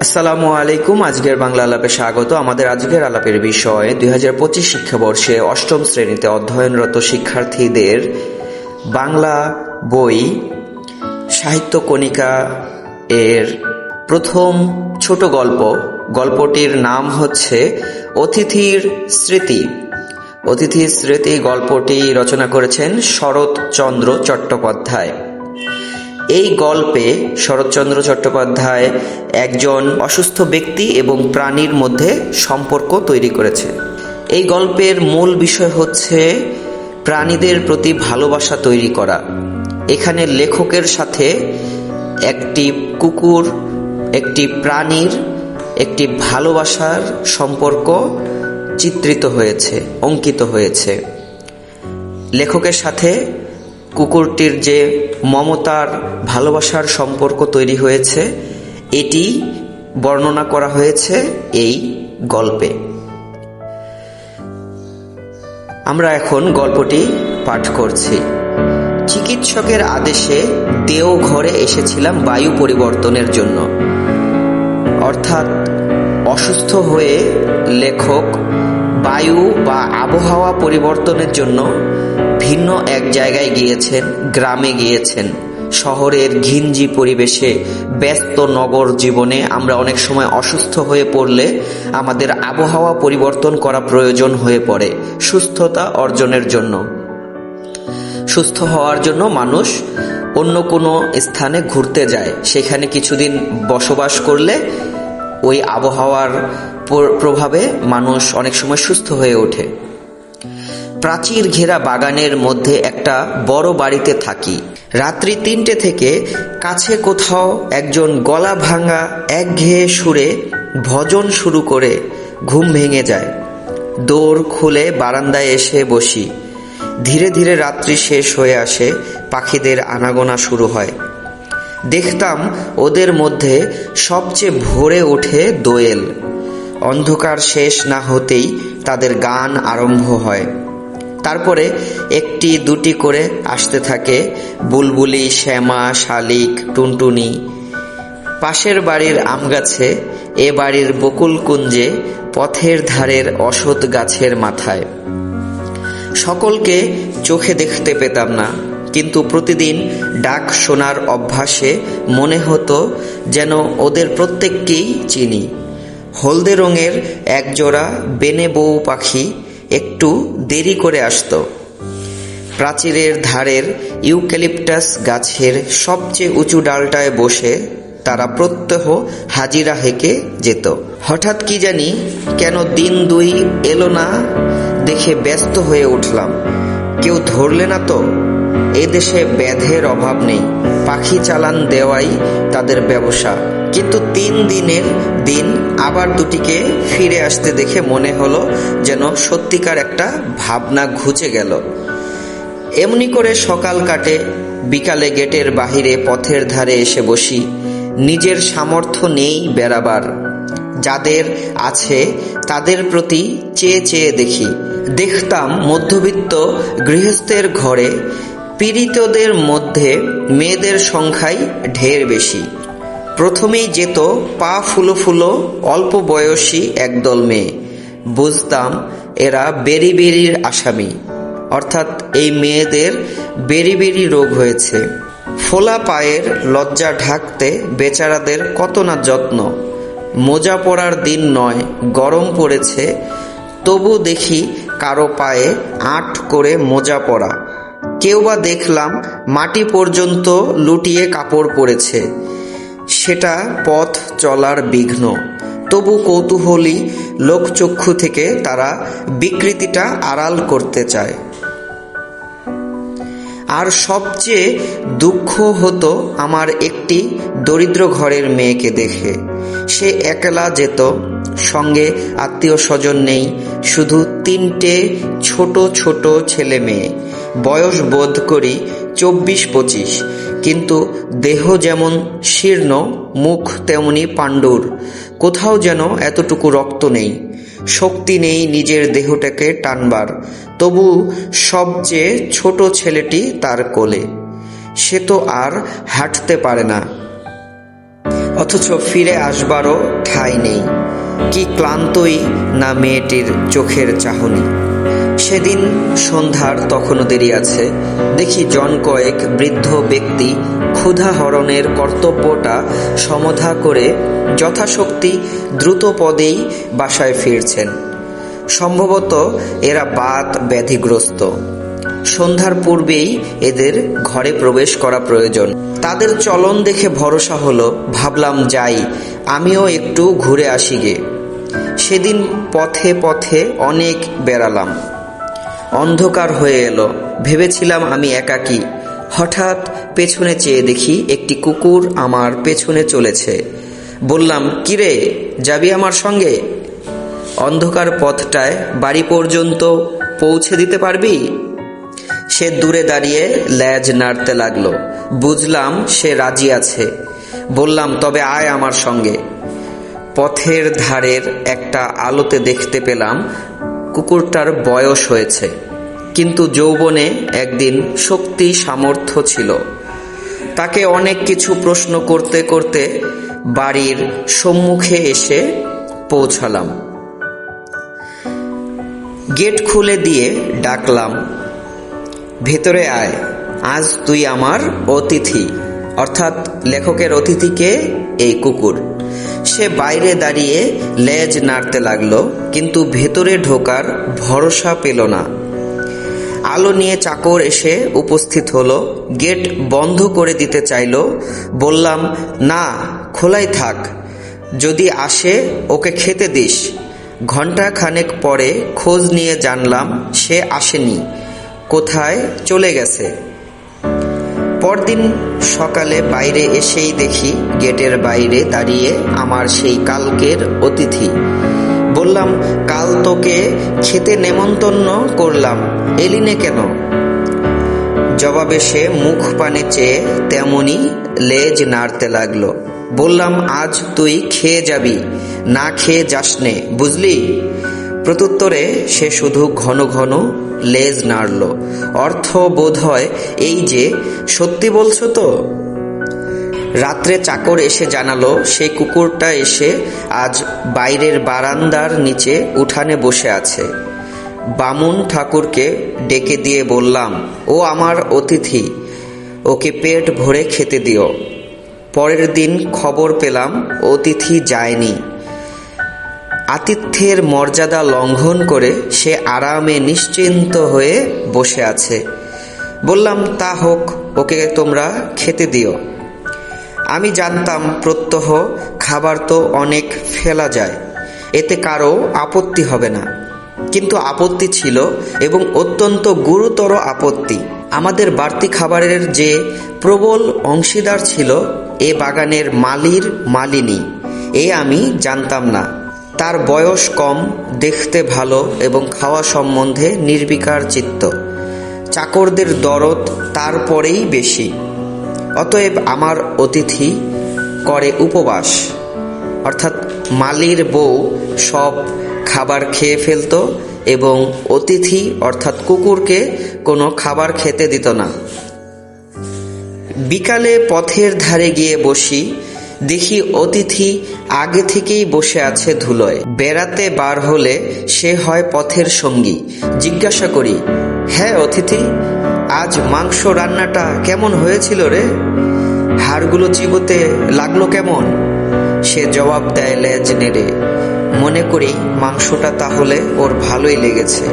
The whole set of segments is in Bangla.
আসসালামু আলাইকুম, আজকের বাংলা আলাপে স্বাগত। আমাদের আজকের আলাপের বিষয়, দুই হাজার পঁচিশ শিক্ষাবর্ষে অষ্টম শ্রেণীতে অধ্যয়নরত শিক্ষার্থীদের বাংলা বই সাহিত্য কণিকা এর প্রথম ছোট গল্প। গল্পটির নাম হচ্ছে অতিথির স্মৃতি। অতিথির স্মৃতি গল্পটি রচনা করেছেন শরৎচন্দ্র চট্টোপাধ্যায়। এই গল্পে শরৎচন্দ্র চট্টোপাধ্যায় একজন অসুস্থ ব্যক্তি এবং প্রাণীর মধ্যে সম্পর্ক তৈরি করেছে। এই গল্পের মূল বিষয় হচ্ছে প্রাণীদের প্রতি ভালোবাসা তৈরি করা। এখানে লেখকের সাথে একটি কুকুর, একটি প্রাণীর, একটি ভালোবাসার সম্পর্ক চিত্রিত হয়েছে, অঙ্কিত হয়েছে। লেখকের সাথে কুকুরটির যে মমতার ভালোবাসার সম্পর্ক তৈরি হয়েছে, এটি বর্ণনা করা হয়েছে এই গল্পে। আমরা এখন গল্পটি পাঠ করছি। চিকিৎসকের আদেশে দেওঘরে এসেছিলাম বায়ু পরিবর্তনের জন্য। অর্থাৎ অসুস্থ হয়ে লেখক বায়ু বা আবহাওয়া পরিবর্তনের জন্য ভিন্ন এক জায়গায় গিয়েছেন, গ্রামে গিয়েছেন। শহরের ঘিঞ্জি পরিবেশে ব্যস্ত নগর জীবনে আমরা অনেক সময় অসুস্থ হয়ে পড়লে আমাদের আবহাওয়া পরিবর্তন করা প্রয়োজন হয়ে পড়ে সুস্থতা অর্জনের জন্য। সুস্থ হওয়ার জন্য মানুষ অন্য কোনো স্থানে ঘুরতে যায়, সেখানে কিছুদিন বসবাস করলে ওই আবহাওয়ার প্রভাবে মানুষ অনেক সময় সুস্থ হয়ে ওঠে। প্রাচীর ঘেরা বাগানের মধ্যে একটা বড় বাড়িতে থাকি। রাত্রি তিনটে থেকে কাছে কোথাও একজন গলা ভাঙা একঘেয়ে সুরে ভজন শুরু করে ঘুম ভেঙে যায়। দৌড় খুলে বারান্দায় এসে বসি। ধীরে ধীরে রাত্রি শেষ হয়ে আসে, পাখিদের আনাগোনা শুরু হয়। দেখতাম ওদের মধ্যে সবচেয়ে ভরে ওঠে দোয়েল। অন্ধকার শেষ না হতেই তাদের গান আরম্ভ হয়। তারপরে একটি, দুটি করে আসতে থাকে। বুলবুলি, শ্যামা, শালিক, টুনটুনি। পাশের বাড়ির আম গাছে, এ বাড়ির বকুল কুঞ্জে, পথের ধারের অসৎ গাছের মাথায়। সকলকে চোখে দেখতে পেতাম না, কিন্তু প্রতিদিন ডাক শোনার অভ্যাসে মনে হতো যেন ওদের প্রত্যেককেই চিনি। হলদে রঙের একজোড়া বেনে বউ পাখি একটু দেরি করে আসত। প্রাচীরের ধারের ইউক্যালিপটাস গাছের সবচেয়ে উঁচু ডালটায় বসে তারা প্রত্যহ হাজিরা হেঁকে যেত। হঠাৎ কি জানি কেন দিন দুই এলো না, দেখে ব্যস্ত হয়ে উঠলাম। কেউ ধরলে না তো? এদেশে ব্যাধের অভাব নেই। পাখি চালান দেওয়াই তাদের ব্যবসা। কিন্তু তিন দিনের দিন আবার দুটিকে ফিরে আসতে দেখে মনে হলো যেন সত্যিকার একটা ভাবনা ঘুচে গেল। এমনি করে সকাল কাটে, বিকালে গেটের বাহিরে পথের ধারে এসে বসি। নিজের সামর্থ্য নেই বেড়াবার। যাদের আছে তাদের প্রতি চেয়ে চেয়ে দেখি। দেখতাম মধ্যবিত্ত গৃহস্থের ঘরে পীড়িতদের মধ্যে মেয়েদের সংখ্যাই ঢের বেশি। প্রথমেই যেত পা ফুলো ফুলো, অল্প বয়সী একদল মেয়ে। বুঝতাম এরা বেরি বেরির আসামি। অর্থাৎ এই মেয়েদের বেরি বেরি রোগ হয়েছে। ফোলা পায়ের লজ্জা ঢাকতে বেচারাদের কত না যত্ন। মোজা পরার দিন নয়, গরম পড়েছে। তবু দেখি কারও পায়ে আট করে মোজা পরা। কেউ বা দেখলাম মাটি পর্যন্ত লুটিয়ে কাপড় পরেছে। সেটা পথ চলার বিঘ্ন। তবু কৌতূহলী লোকচক্ষু থেকে তারা বিকৃতিটা আড়াল করতে চায়। আর সবচেয়ে দুঃখ হতো আমার একটি দরিদ্র ঘরের মেয়েকে দেখে। সে একলা যেত, সঙ্গে আত্মীয় স্বজন নেই, শুধু তিনটে ছোট ছোট ছেলে মেয়ে। বয়স বোধ করি চব্বিশ পঁচিশ। কিন্তু দেহ যেমন শীর্ণ, মুখ তেমনি পাণ্ডুর। কোথাও যেন এতটুকু রক্ত নেই। শক্তি নেই নিজের দেহটাকে টানবার। তবু সবচেয়ে ছোট ছেলেটি তার কোলে। সে তো আর হাঁটতে পারে না। অথচ ফিরে আসবারও ঠাঁই নেই। কি ক্লান্তই না মেয়েটির চোখের চাহনি। সেদিন সন্ধ্যার তখনও দেরি আছে। দেখি জন কয়েক বৃদ্ধ ব্যক্তি ক্ষুধা হরণের কর্তব্যটা সমাধা করে যথাশক্তি দ্রুত পদেই বাসায় ফিরছেন। সম্ভবত এরা বাত ব্যাধিগ্রস্ত। সন্ধ্যার পূর্বেই এদের ঘরে প্রবেশ করা প্রয়োজন। তাদের চলন দেখে ভরসা হলো, ভাবলাম যাই, আমিও একটু ঘুরে আসি গে। সেদিন পথে পথে অনেক বেড়ালাম। অন্ধকার হয়ে এলো। ভেবেছিলাম আমি একাকী। হঠাৎ পেছনে চেয়ে দেখি একটি কুকুর আমার পেছনে চলেছে। বললাম, কিরে, যাবি আমার সঙ্গে? অন্ধকার পথটায় বাড়ি পর্যন্ত পৌঁছে দিতে পারবি? সে দূরে দাঁড়িয়ে ল্যাজ নাড়তে লাগল। বুঝলাম সে রাজি আছে। বললাম, তবে আয় আমার সঙ্গে। পথের ধারের একটা আলোতে দেখতে পেলাম কুকুরটার বয়স হয়েছে। কিন্তু যৌবনে একদিন শক্তি, সামর্থ্য ছিল। তাকে অনেক কিছু প্রশ্ন করতে করতে বাড়ির সম্মুখে এসে পৌঁছালাম। গেট খুলে দিয়ে ডাকলাম, ভেতরে আয়, আজ তুই আমার অতিথি। অর্থাৎ লেখকের অতিথিকে এই কুকুর। সে বাইরে দাঁড়িয়ে লেজ নাড়তে লাগল, কিন্তু ভেতরে ঢোকার ভরসা পেল না। আলো নিয়ে চাকর এসে উপস্থিত হলো, গেট বন্ধ করে দিতে চাইল, বললাম, না, খোলাই থাক। যদি আসে, ওকে খেতে দিস। ঘণ্টা খানেক পরে খোঁজ নিয়ে জানলাম, সে আসেনি। কোথায়? চলে গেছে। পরদিন সকালে বাইরে এসেই দেখি গেটের বাইরে দাঁড়িয়ে আমার সেই কালকের অতিথি। বললাম, কাল তোকে খেতে নেমন্তন্ন করলাম। এলিনে কেন? জবাবে সে মুখ পানে চেয়ে তেমনি লেজ নাড়তে লাগল। বললাম, আজ তুই খেয়ে যাবি, না খেয়ে যাসনে, বুঝলি? প্রত্যুত্তরে সে শুধু ঘন ঘন লেজ নাড়ল। অর্থ বোধ হয় এই যে, সত্যি বলছো তো? রাত্রে চাকর এসে জানালো সেই কুকুরটা এসে আজ বাইরের বারান্দার নিচে উঠানে বসে আছে। বামুন ঠাকুরকে ডেকে দিয়ে বললাম, ও আমার অতিথি, ওকে পেট ভরে খেতে দিও। পরের দিন খবর পেলাম, অতিথি যায়নি। আতিথ্যের মর্যাদা লঙ্ঘন করে সে আরামে নিশ্চিন্ত হয়ে বসে আছে। বললাম, তা হোক, ওকে তোমরা খেতে দিও। আমি জানতাম, প্রত্যহ খাবার তো অনেক ফেলা যায়, এতে কারও আপত্তি হবে না। কিন্তু আপত্তি ছিল এবং অত্যন্ত গুরুতর আপত্তি। আমাদের বাড়তি খাবারের যে প্রবল অংশীদার ছিল, এ বাগানের মালির মালিনী, এ আমি জানতাম না। তার বয়স কম, দেখতে ভালো এবং খাওয়া সম্বন্ধে নির্বিকার চিত্ত। চাকরদের দরদ তারপরেই বেশি। অতএব আমার অতিথি করে উপবাস। অর্থাৎ মালির বউ সব খাবার খেয়ে ফেলত এবং অতিথি অর্থাৎ কুকুরকে কোনো খাবার খেতে দিত না। বিকালে পথের ধারে গিয়ে বসি দেখি অতিথি আগে থেকেই বসে আছে ধুলোয়। বেড়াতে বার হলে সে হয় পথের সঙ্গী। জিজ্ঞাসা করি হ্যাঁ অতিথি, আজ মাংস রান্নাটা কেমন হয়েছিল রে? হাড়গুলো চিবোতে লাগল কেমন? সে জবাব দেয় লেজ নেড়ে, মনে করি মাংসটা তাহলে ওর ভালোই লেগেছে।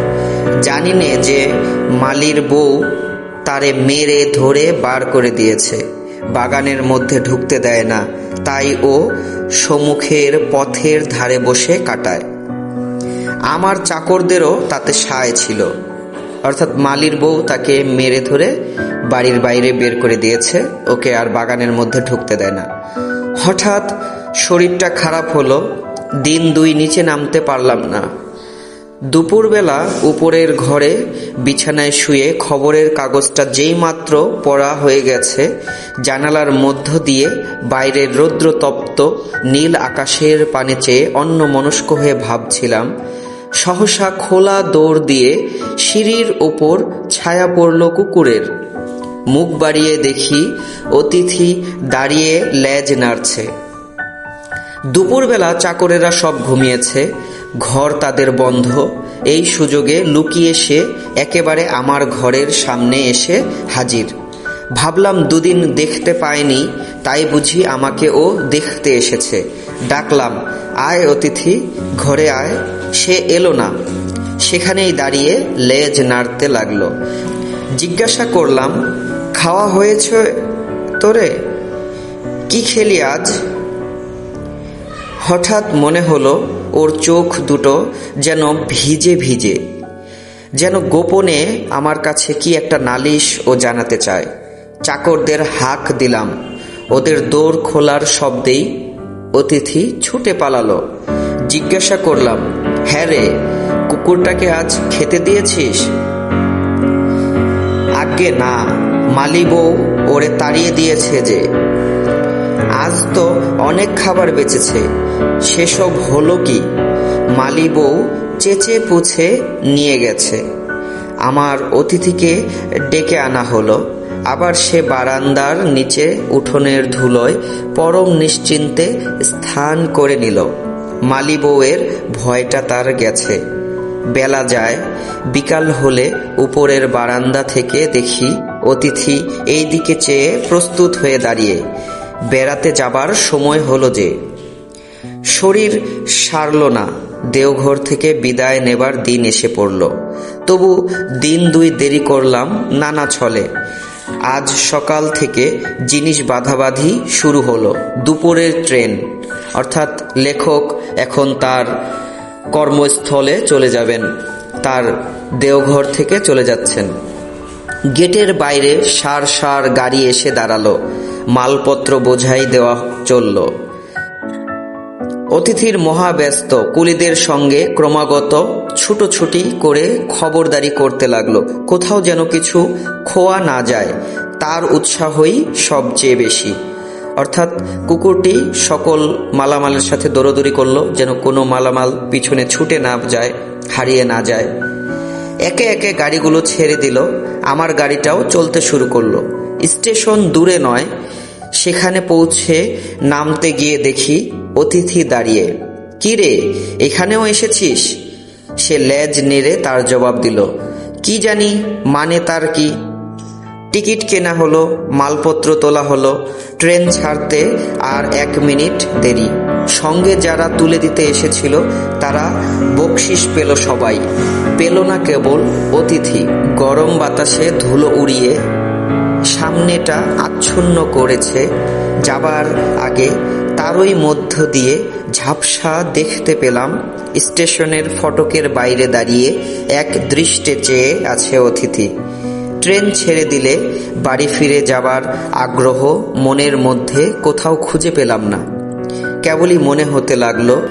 জানি নে যে মালির বউ তারে মেরে ধরে বার করে দিয়েছে। বাগানের মধ্যে ঢুকতে দেয় না। তাই ও সমুখের পথের ধারে বসে কাটায়। আমার চাকরদেরও তাতে সায় ছিল। অর্থাৎ মালির বউ তাকে মেরে ধরে বাড়ির বাইরে বের করে দিয়েছে। ওকে আর বাগানের মধ্যে ঢুকতে দেয় না। হঠাৎ শরীরটা খারাপ হলো। দিন দুই নিচে নামতে পারলাম না। দুপুরবেলা উপরের ঘরে বিছানায় শুয়ে খবরের কাগজটা যেই মাত্র পড়া হয়ে গেছে, জানালার মধ্য দিয়ে বাইরের রৌদ্রতপ্ত নীল আকাশের পানে চেয়ে অন্য মনস্ক হয়ে ভাবছিলাম, সহসা খোলা দৌড় দিয়ে সিঁড়ির ওপর ছায়া পড়ল কুকুরের। মুখ বাড়িয়ে দেখি অতিথি দাঁড়িয়ে লেজ নাড়ছে। দুপুরবেলা চাকরেরা সব ঘুমিয়েছে ঘর তাদের বন্ধ। এই সুযোগে লুকিয়ে সে একেবারে আমার ঘরের সামনে এসে হাজির। ভাবলাম দুদিন দেখতে পায়নি তাই বুঝি আমাকে ও দেখতে এসেছে। ডাকলাম, আয় অতিথি, ঘরে আয়। সে এলো না। সেখানেই দাঁড়িয়ে লেজ নাড়তে লাগল। জিজ্ঞাসা করলাম, খাওয়া হয়েছে তোরে? কি খেলি আজ? হঠাৎ মনে হলো ওর চোখ দুটো যেন ভিজে ভিজে, যেন গোপনে আমার কাছে কি একটা নালিশ ও জানাতে চায়। চাকরদের হাক দিলাম, ওদের দৌড় খোলার শব্দেই অতিথি ছুটে পালালো। জিজ্ঞাসা করলাম হ্যাঁ রে, কুকুরটাকে আজ খেতে দিয়েছিস? আজ্ঞে না মালি বউ ওরে তাড়িয়ে দিয়েছে যে আজ তো অনেক খাবার বেঁচেছে। সেসব হলো কি? মালি বউ চেচে পুছে নিয়ে গেছে। আমার অতিথিকে ডেকে আনা হলো। আবার সে বারান্দার নিচে উঠোনের ধুলোয় পরম নিশ্চিন্তে স্থান করে নিল। মালি বউয়ের ভয়টা তার গেছে। বেলা যায়, বিকাল হলে উপরের বারান্দা থেকে দেখি অতিথি এই দিকে চেয়ে প্রস্তুত হয়ে দাঁড়িয়ে। বেড়াতে যাবার সময় হলো যে, শরীর সারল না, দেওঘর থেকে বিদায় নেবার দিন এসে পড়ল। তবু দিন দুই দেরি করলাম, নানা ছলে। আজ সকাল থেকে জিনিস বাধাবাধি শুরু হলো, দুপুরের ট্রেন। অর্থাৎ লেখক এখন তার কর্মস্থলে চলে যাবেন, তার দেওঘর থেকে চলে যাচ্ছেন। গেটের বাইরে সার সার গাড়ি এসে দাঁড়াল। মালপত্র বোঝাই দেওয়া চলল। অতিথির মহাব্যস্ত কুলিদের সঙ্গে ক্রমাগত ছুটোছুটি করে খবরদারি করতে লাগল। কোথাও যেন কিছু খোয়া না যায়, তার উৎসাহই সবচেয়ে বেশি। অর্থাৎ কুকুরটি সকল মালামালের সাথে দৌড়দৌড়ি করল, যেন কোনো মালামাল পিছনে ছুটে না যায়, হারিয়ে না যায়। একে একে গাড়িগুলো ছেড়ে দিল। আমার গাড়িটাও চলতে শুরু করল। স্টেশন দূরে নয়, সেখানে পৌঁছে নামতে গিয়ে দেখি অতিথি দাঁড়িয়ে। কি রে, এখানেও এসেছিস? সে লেজ নেড়ে তার জবাব দিল, কি জানি মানে তার কি? টিকিট কেনা হলো, মালপত্র তোলা হলো, ট্রেন ছাড়তে আর এক মিনিট দেরি। সঙ্গে যারা তুলে দিতে এসেছিল, তারা বকশিস পেল সবাই। পেল না কেবল অতিথি, গরম বাতাসে ধুলো উড়িয়ে সামনেটা আচ্ছন্ন করেছে। যাবার আগে তারই মধ্য দিয়ে ঝাপসা দেখতে পেলাম স্টেশনের ফটকের বাইরে দাঁড়িয়ে এক দৃষ্টে চেয়ে আছে অতিথি। ট্রেন ছেড়ে দিলে বাড়ি ফিরে যাবার আগ্রহ মনের মধ্যে কোথাও খুঁজে পেলাম না। কেবলই মনে হতে লাগল,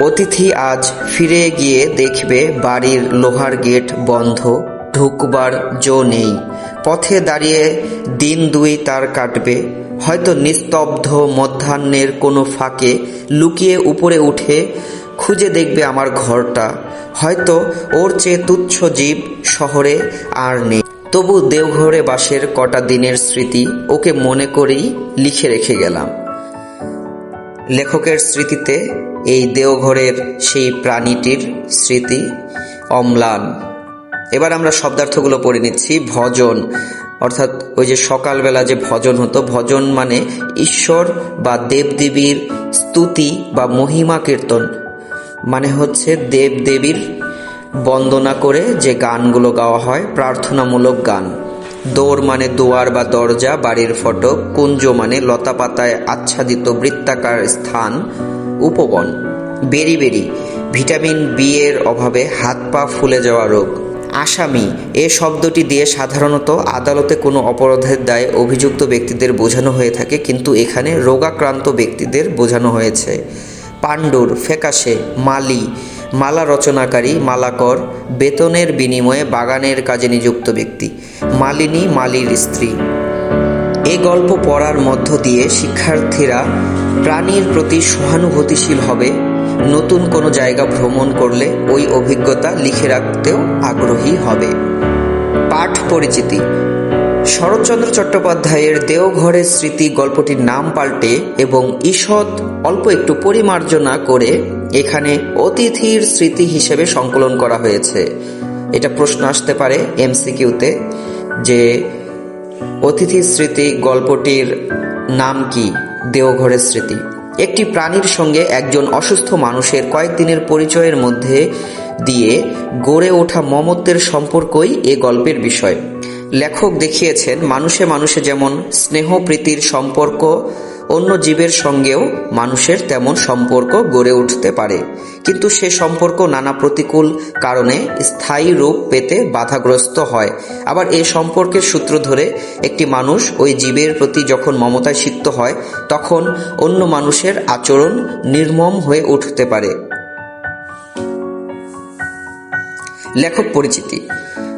অতিথি আজ ফিরে গিয়ে দেখবে বাড়ির লোহার গেট বন্ধ ঢুকবার জো নেই। পথে দাঁড়িয়ে দিন দুই তার কাটবে। হয়তো নিস্তব্ধ মধ্যাহ্নের কোনো ফাঁকে লুকিয়ে উপরে উঠে খুঁজে দেখবে আমার ঘরটা। হয়তো ওর চেয়ে তুচ্ছ জীব শহরে আর নেই। তবু দেওঘরে বাসের কটা দিনের স্মৃতি ওকে মনে করেই লিখে রেখে গেলাম। লেখকের স্মৃতিতে এই দেওঘরের সেই প্রাণীটির স্মৃতি অম্লান। এবার আমরা শব্দার্থগুলো পড়ে নিচ্ছি, ভজন। অর্থাৎ ওই যে সকালবেলা যে ভজন হতো, ভজন মানে ঈশ্বর বা দেবদেবীর স্তুতি বা মহিমা কীর্তন। মানে হচ্ছে দেবদেবীর বন্দনা করে যে গানগুলো গাওয়া হয়, প্রার্থনামূলক গান। দৌড় মানে দুয়ার বা দরজা, বাড়ির ফটক, কুঞ্জ মানে লতা পাতায় আচ্ছাদিত বৃত্তাকার স্থান, উপবন। বেরি বেরি, ভিটামিন বি এর অভাবে হাত পা ফুলে যাওয়া রোগ। আসামি। এ শব্দটি দিয়ে সাধারণত আদালতে কোনো অপরাধের দায়ে অভিযুক্ত ব্যক্তিদের বোঝানো হয়ে থাকে, কিন্তু এখানে রোগাক্রান্ত ব্যক্তিদের বোঝানো হয়েছে। পাণ্ডুর ফ্যাকাশে মালি, মালা রচনাকারী মালাকর, বেতনের বিনিময়ে বাগানের কাজে নিযুক্ত ব্যক্তি, মালিনী মালির স্ত্রী। এ গল্প পড়ার মধ্য দিয়ে শিক্ষার্থীরা প্রাণীর প্রতি সহানুভূতিশীল হবে নতুন কোনো জায়গা ভ্রমণ করলে ওই অভিজ্ঞতা লিখে রাখতেও আগ্রহী হবে। পাঠ পরিচিতি। শরৎচন্দ্র চট্টোপাধ্যায়ের দেওঘরের স্মৃতি গল্পটির নাম পাল্টে এবং ঈষৎ অল্প একটু পরিমার্জনা করে এখানে অতিথির স্মৃতি হিসেবে সংকলন করা হয়েছে। এটা প্রশ্ন আসতে পারে এমসিকিউতে যে অতিথির স্মৃতি গল্পটির নাম কি? দেওঘরের স্মৃতি। একটি প্রাণীর সঙ্গে একজন অসুস্থ মানুষের কয়েকদিনের পরিচয়ের মধ্যে দিয়ে গড়ে ওঠা মমত্বের সম্পর্কই এ গল্পের বিষয়। লেখক দেখিয়েছেন, মানুষে মানুষে যেমন স্নেহ প্রীতির সম্পর্ক অন্য জীবের সঙ্গেও মানুষের তেমন সম্পর্ক গড়ে উঠতে পারে। কিন্তু সে সম্পর্ক নানা প্রতিকূল কারণে স্থায়ী রূপ পেতে বাধাগ্রস্ত হয়। আবার এ সম্পর্কের সূত্র ধরে একটি মানুষ ওই জীবের প্রতি যখন মমতায় সিক্ত হয়, তখন অন্য মানুষের আচরণ নির্মম হয়ে উঠতে পারে। লেখক পরিচিতি।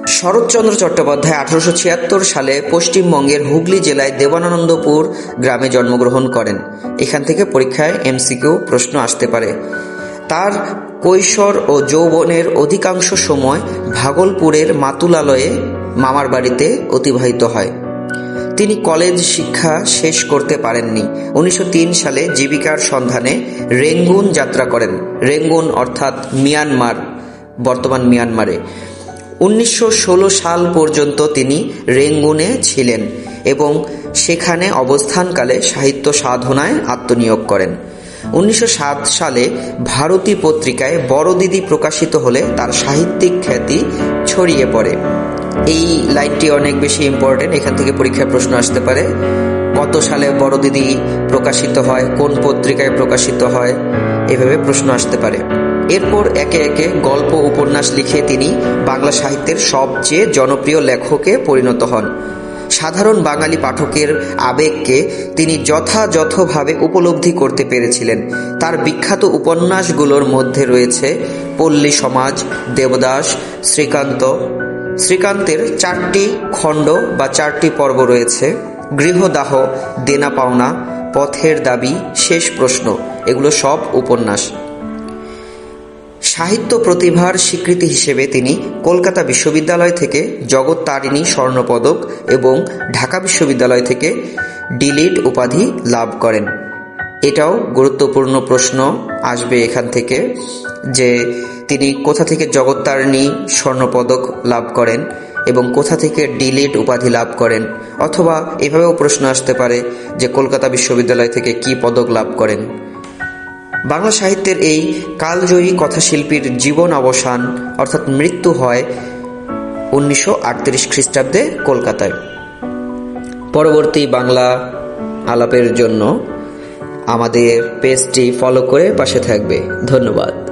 শরৎচন্দ্র চট্টোপাধ্যায় আঠারোশো ছিয়াত্তর সালে পশ্চিমবঙ্গের হুগলি জেলায় দেবানন্দপুর গ্রামে জন্মগ্রহণ করেন। এখান থেকে পরীক্ষায় এমসিকিউ প্রশ্ন আসতে পারে। তার কৈশোর ও যৌবনের অধিকাংশ সময় ভাগলপুরের মাতুলালয়ে মামার বাড়িতে অতিবাহিত হয়। তিনি কলেজ শিক্ষা শেষ করতে পারেননি। উনিশশো তিন সালে জীবিকার সন্ধানে রেঙ্গুন যাত্রা করেন। রেঙ্গুন অর্থাৎ মিয়ানমার, বর্তমান মিয়ানমারে। উনিশশো ষোলো সাল পর্যন্ত তিনি রেঙ্গুনে ছিলেন এবং সেখানে অবস্থানকালে সাহিত্য সাধনায় আত্মনিয়োগ করেন। উনিশশো সাত সালে ভারতী পত্রিকায় বড় দিদি প্রকাশিত হলে তার সাহিত্যিক খ্যাতি ছড়িয়ে পড়ে। এই লাইনটি অনেক বেশি ইম্পর্টেন্ট এখান থেকে পরীক্ষায় প্রশ্ন আসতে পারে। কত সালে বড় দিদি প্রকাশিত হয়, কোন পত্রিকায় প্রকাশিত হয়, এভাবে প্রশ্ন আসতে পারে। এরপর একে একে গল্প উপন্যাস লিখে তিনি বাংলা সাহিত্যের সবচেয়ে জনপ্রিয় লেখকে পরিণত হন। সাধারণ বাঙালি পাঠকের আবেগকে তিনি যথাযথভাবে উপলব্ধি করতে পেরেছিলেন। তার বিখ্যাত উপন্যাসগুলোর মধ্যে রয়েছে পল্লী সমাজ, দেবদাস, শ্রীকান্ত। শ্রীকান্তের চারটি খণ্ড বা চারটি পর্ব রয়েছে। গৃহদাহ, দেনা পাওনা, পথের দাবি, শেষ প্রশ্ন, এগুলো সব উপন্যাস। সাহিত্য প্রতিভার স্বীকৃতি হিসেবে তিনি কলকাতা বিশ্ববিদ্যালয় থেকে জগৎ তারিণী স্বর্ণপদক এবং ঢাকা বিশ্ববিদ্যালয় থেকে ডিলিট উপাধি লাভ করেন। এটাও গুরুত্বপূর্ণ প্রশ্ন আসবে এখান থেকে যে তিনি কোথা থেকে জগত্তারিণী স্বর্ণপদক লাভ করেন এবং কোথা থেকে ডিলিট উপাধি লাভ করেন অথবা এভাবেও প্রশ্ন আসতে পারে যে কলকাতা বিশ্ববিদ্যালয় থেকে কি পদক লাভ করেন। বাংলা সাহিত্যের এই কালজয়ী কথাশিল্পীর জীবন অবসান, অর্থাৎ মৃত্যু হয় উনিশশো আটত্রিশ খ্রিস্টাব্দে কলকাতায়। পরবর্তী বাংলা আলাপের জন্য আমাদের পেজটি ফলো করে পাশে থাকবে। ধন্যবাদ।